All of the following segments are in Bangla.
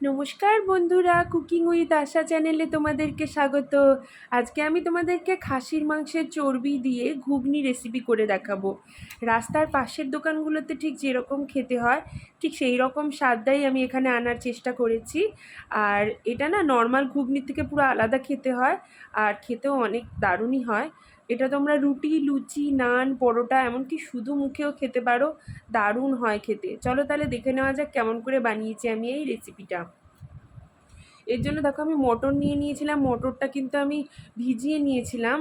নমস্কার বন্ধুরা কুকিং উইথ আশা চ্যানেলে তোমাদেরকে স্বাগত। আজকে আমি তোমাদেরকে খাসির মাংসের চর্বি দিয়ে ঘুগনি রেসিপি করে দেখাবো। রাস্তার পাশের দোকানগুলোতে ঠিক যেরকম খেতে হয়, ঠিক সেই রকম স্বাদটাই আমি এখানে আনার চেষ্টা করেছি। আর এটা না নর্মাল ঘুগনির থেকে পুরো আলাদা খেতে হয়, আর খেতেও অনেক দারুণই হয়। এটা তোমরা রুটি, লুচি, নান, পরোটা, এমনকি শুধু মুখেও খেতে পারো। দারুণ হয় খেতে। চলো তাহলে দেখে নেওয়া যাক কেমন করে বানিয়েছি আমি এই রেসিপিটা এর জন্য দেখো আমি মটর নিয়ে নিয়েছিলাম। মটরটা কিন্তু আমি ভিজিয়ে নিয়েছিলাম।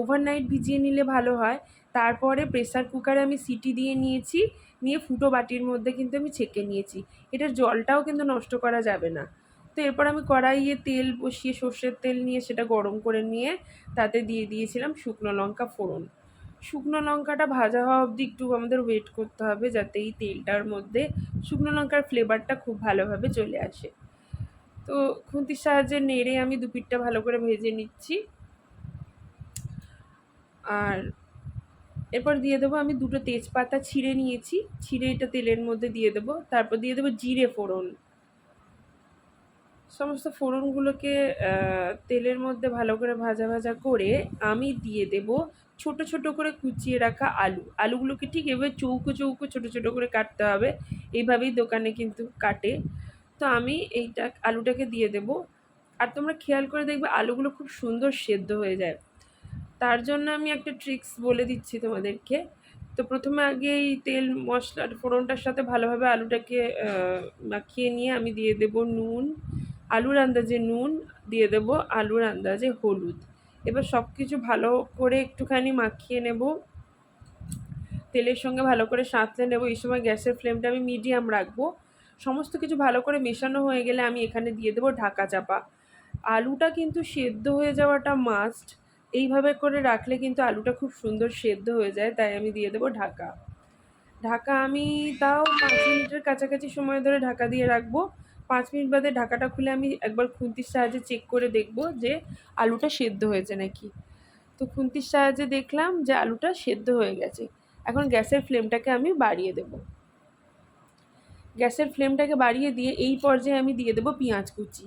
ওভারনাইট ভিজিয়ে নিলে ভালো হয়। তারপরে প্রেসার কুকারে আমি সিটি দিয়ে নিয়েছি। নিয়ে ফুটো বাটির মধ্যে কিন্তু আমি ছেঁকে নিয়েছি। এটার জলটাও কিন্তু নষ্ট করা যাবে না। তো এরপর আমি কড়াইয়ে তেল বসিয়ে সর্ষের তেল নিয়ে সেটা গরম করে নিয়ে তাতে দিয়ে দিয়েছিলাম শুকনো লঙ্কা ফোড়ন। শুকনো লঙ্কাটা ভাজা হওয়া অবধি একটু আমাদের ওয়েট করতে হবে যাতে এই তেলটার মধ্যে শুকনো লঙ্কার ফ্লেভারটা খুব ভালোভাবে চলে আসে। তো খুন্তির সাহায্যে নেড়ে আমি দু পিঠটা ভালো করে ভেজে নিচ্ছি। আর এরপর দিয়ে দেবো আমি দুটো তেজপাতা ছিঁড়ে নিয়েছি। ছিঁড়ে এটা তেলের মধ্যে দিয়ে দেবো। তারপর দিয়ে দেবো জিরে ফোড়ন। সমস্ত ফোড়নগুলোকে তেলের মধ্যে ভালো করে ভাজা ভাজা করে আমি দিয়ে দেব ছোট ছোট করে কুচিয়ে রাখা আলু। আলুগুলোকে ঠিক এভাবে চৌকো চৌকো ছোট ছোট করে কাটতে হবে। এইভাবেই দোকানে কিন্তু কাটে। তো আমি এইটা, আলুটাকে দিয়ে দেব। আর তোমরা খেয়াল করে দেখবে আলুগুলো খুব সুন্দর সেদ্ধ হয়ে যায়। তার জন্য আমি একটা ট্রিক্স বলে দিচ্ছি তোমাদেরকে। তো প্রথমে আগে এই তেল মশলা ফোড়নটার সাথে ভালোভাবে আলুটাকে মাখিয়ে নিয়ে আমি দিয়ে দেব নুন। আলুর আন্দাজে নুন দিয়ে দেব, আলুর আন্দাজে হলুদ। এবার সব কিছু ভালো করে একটুখানি মাখিয়ে নেব। তেলের সঙ্গে ভালো করে সাঁতলে নেব। এই সময় গ্যাসের ফ্লেমটা আমি মিডিয়াম রাখব। সমস্ত কিছু ভালো করে মেশানো হয়ে গেলে আমি এখানে দিয়ে দেবো ঢাকা চাপা। আলুটা কিন্তু সেদ্ধ হয়ে যাওয়াটা মাস্ট এইভাবে করে রাখলে কিন্তু আলুটা খুব সুন্দর সেদ্ধ হয়ে যায়, তাই আমি দিয়ে দেবো ঢাকা। ঢাকা আমি তাও পাঁচ মিনিটের কাছাকাছি সময় ধরে ঢাকা দিয়ে রাখব। পাঁচ মিনিট বাদে ঢাকাটা খুলে আমি একবার খুন্তির সাহায্যে চেক করে দেখব যে আলুটা সেদ্ধ হয়েছে নাকি। তো খুন্তির সাহায্যে দেখলাম যে আলুটা সেদ্ধ হয়ে গেছে। এখন গ্যাসের ফ্লেমটাকে আমি বাড়িয়ে দেবো। গ্যাসের ফ্লেমটাকে বাড়িয়ে দিয়ে এই পর্যায়ে আমি দিয়ে দেবো পেঁয়াজ কুচি।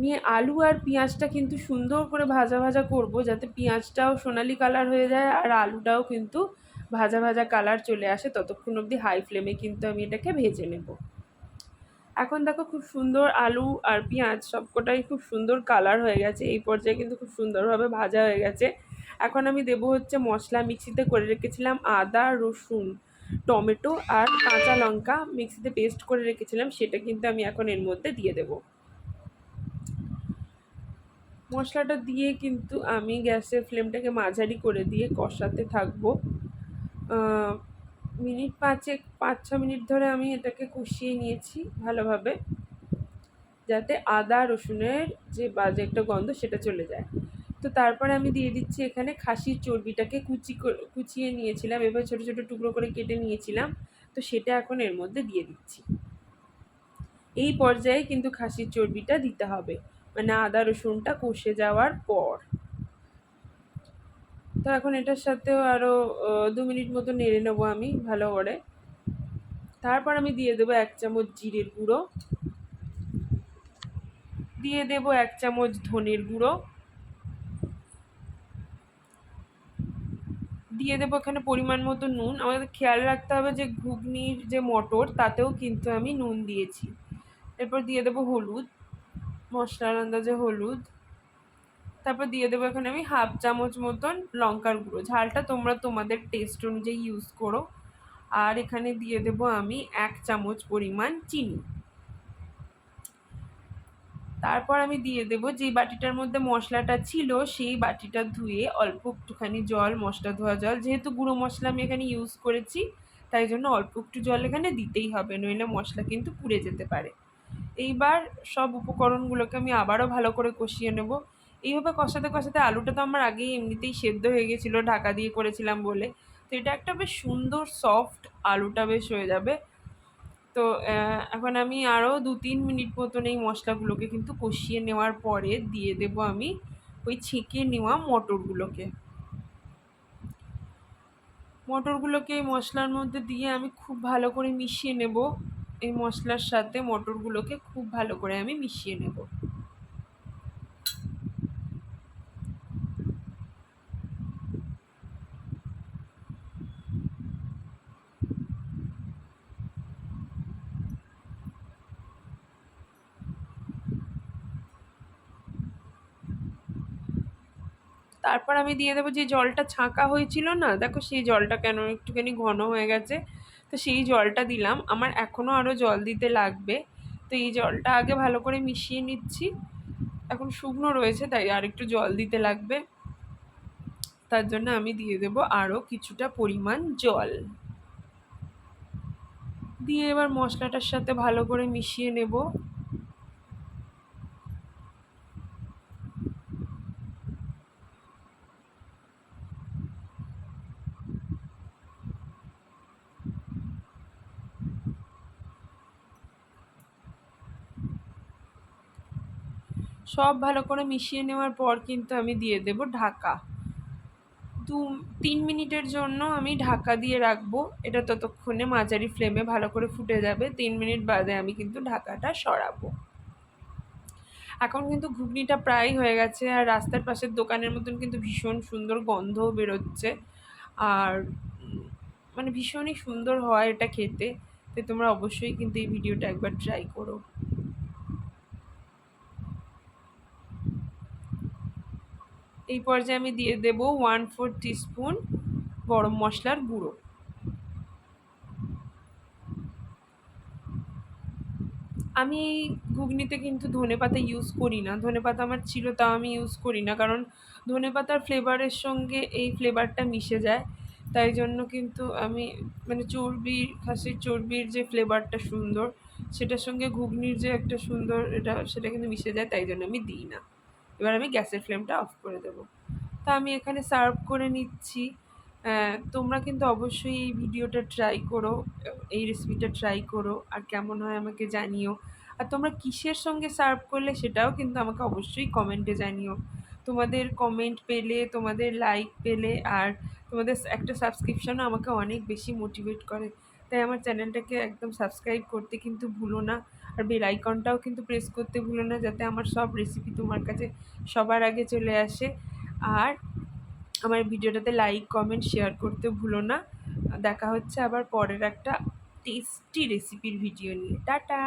নিয়ে আলু আর পেঁয়াজটা কিন্তু সুন্দর করে ভাজা ভাজা করব যাতে পেঁয়াজটাও সোনালি কালার হয়ে যায় আর আলুটাও কিন্তু ভাজা ভাজা কালার চলে আসে। ততক্ষণ অবধি হাই ফ্লেমে কিন্তু আমি এটাকে ভেজে নেব। এখন দেখো খুব সুন্দর আলু আর পেঁয়াজ সবকটাই খুব সুন্দর কালার হয়ে গেছে। এই পর্যায়ে কিন্তু খুব সুন্দরভাবে ভাজা হয়ে গেছে। এখন আমি দেবো হচ্ছে মশলা মিক্সিতে করে রেখেছিলাম আদা, রসুন, টমেটো আর কাঁচা লঙ্কা মিক্সিতে পেস্ট করে রেখেছিলাম, সেটা কিন্তু আমি এখন এর মধ্যে দিয়ে দেব। মশলাটা দিয়ে কিন্তু আমি গ্যাসের ফ্লেমটাকে মাঝারি করে দিয়ে কষাতে থাকব। মিনিট পাঁচেক পাঁচ ছ মিনিট ধরে আমি এটাকে কষিয়ে নিয়েছি ভালোভাবে, যাতে আদা, রসুনের যে বাজে একটা গন্ধ সেটা চলে যায়। তো তারপরে আমি দিয়ে দিচ্ছি এখানে খাসির চর্বিটাকে কুচি কুচিয়ে নিয়েছিলাম এবার ছোটো ছোটো টুকরো করে কেটে নিয়েছিলাম, তো সেটা এখন এর মধ্যে দিয়ে দিচ্ছি। এই পর্যায়ে কিন্তু খাসির চর্বিটা দিতে হবে মানে আদা, রসুনটা কষে যাওয়ার পর। তো এখন এটার সাথেও আরও দু মিনিট মতো নেড়ে নেব আমি ভালো করে। তারপর আমি দিয়ে দেবো এক চামচ জিরের গুঁড়ো। দিয়ে দেবো এক চামচ ধনের গুঁড়ো। দিয়ে দেবো এখানে পরিমাণ মতো নুন। আমাদের খেয়াল রাখতে হবে যে ঘুগনির যে মটর, তাতেও কিন্তু আমি নুন দিয়েছি। এরপর দিয়ে দেবো হলুদ, মশলার আন্দাজে হলুদ। তারপর দিয়ে দেবো এখানে আমি হাফ চামচ মতন লঙ্কার গুঁড়ো। ঝালটা তোমরা তোমাদের টেস্ট অনুযায়ী ইউজ করো। আর এখানে দিয়ে দেবো আমি এক চামচ পরিমাণ চিনি। তারপর আমি দিয়ে দেবো যে বাটিটার মধ্যে মশলাটা ছিল, সেই বাটিটা ধুয়ে অল্প একটুখানি জল, মশলা ধোয়া জল, যেহেতু গুঁড়ো মশলা আমি এখানে ইউজ করেছি, তাই জন্য অল্প একটু জল এখানে দিতেই হবে, নইলে মশলা কিন্তু পুড়ে যেতে পারে। এইবার সব উপকরণগুলোকে আমি আবারও ভালো করে কষিয়ে নেব। এইভাবে কষাতে কষাতে আলুটা তো আমার আগেই এমনিতেই সেদ্ধ হয়ে গেছিল, ঢাকা দিয়ে করেছিলাম বলে। তো এটা একটা বেশ সুন্দর সফট আলুটা বেশ হয়ে যাবে। তো এখন আমি আরও দু তিন মিনিট মতন এই মশলাগুলোকে কিন্তু কষিয়ে নেওয়ার পরে দিয়ে দেব আমি ওই ছেঁকে নেওয়া মটরগুলোকে। মটরগুলোকে এই মশলার মধ্যে দিয়ে আমি খুব ভালো করে মিশিয়ে নেব। এই মশলার সাথে মটরগুলোকে খুব ভালো করে আমি মিশিয়ে নেব। তারপর আমি দিয়ে দেবো যে জলটা ছাঁকা হয়েছিল না, দেখো সেই জলটা কেন একটুখানি ঘন হয়ে গেছে, তো সেই জলটা দিলাম। আমার এখনও আরও জল দিতে লাগবে, তো এই জলটা আগে ভালো করে মিশিয়ে নিচ্ছি। এখন শুকনো রয়েছে, তাই আর একটু জল দিতে লাগবে। তার জন্য আমি দিয়ে দেব আরও কিছুটা পরিমাণ জল। দিয়ে এবার মশলাটার সাথে ভালো করে মিশিয়ে নেব। সব ভালো করে মিশিয়ে নেওয়ার পর কিন্তু আমি দিয়ে দেব ঢাকা। দু, তিন মিনিটের জন্য আমি ঢাকা দিয়ে রাখব। এটা ততক্ষণে মাঝারি ফ্লেমে ভালো করে ফুটে যাবে। তিন মিনিট বাদে আমি কিন্তু ঢাকাটা সরাবো। এখন কিন্তু ঘুগনিটা প্রায় হয়ে গেছে আর রাস্তার পাশের দোকানের মতন কিন্তু ভীষণ সুন্দর গন্ধও বেরোচ্ছে। আর মানে ভীষণই সুন্দর হয় এটা খেতে। তো তোমরা অবশ্যই কিন্তু এই ভিডিওটা একবার ট্রাই করো। এই পর্যায়ে আমি দিয়ে দেব ওয়ান ফোর টিস্পুন গরম মশলার গুঁড়ো। আমি এই ঘুগনিতে কিন্তু ধনে পাতা ইউজ করি না। ধনে পাতা আমার ছিল, তাও আমি ইউজ করি না। কারণ ধনে পাতার ফ্লেভারের সঙ্গে এই ফ্লেভারটা মিশে যায়। তাই জন্য কিন্তু আমি মানে চর্বির খাসির চর্বির যে ফ্লেভারটা সুন্দর, সেটার সঙ্গে ঘুগনির যে একটা সুন্দর এটা, সেটা কিন্তু মিশে যায়। তাই জন্য আমি দিই না। এবার আমি গ্যাসের ফ্লেমটা অফ করে দেবো। তা আমি এখানে সার্ভ করে নিচ্ছি। তোমরা কিন্তু অবশ্যই এই ভিডিওটা ট্রাই করো, এই রেসিপিটা ট্রাই করো, আর কেমন হয় আমাকে জানিও। আর তোমরা কিসের সঙ্গে সার্ভ করলে সেটাও কিন্তু আমাকে অবশ্যই কমেন্টে জানিও। তোমাদের কমেন্ট পেলে, তোমাদের লাইক পেলে, আর তোমাদের একটা সাবস্ক্রিপশনও আমাকে অনেক বেশি মোটিভেট করে। তাই আমার চ্যানেলটাকে একদম সাবস্ক্রাইব করতে কিন্তু ভুলো না। আর বেল আইকনটাও কিন্তু প্রেস করতে ভুলো না, যাতে আমার সব রেসিপি তোমার কাছে সবার আগে চলে আসে। আর আমার ভিডিওটাতে লাইক কমেন্ট শেয়ার করতে ভুলো না। দেখা হচ্ছে আবার পরের একটা টেস্টি রেসিপির ভিডিও নিয়ে। টাটা!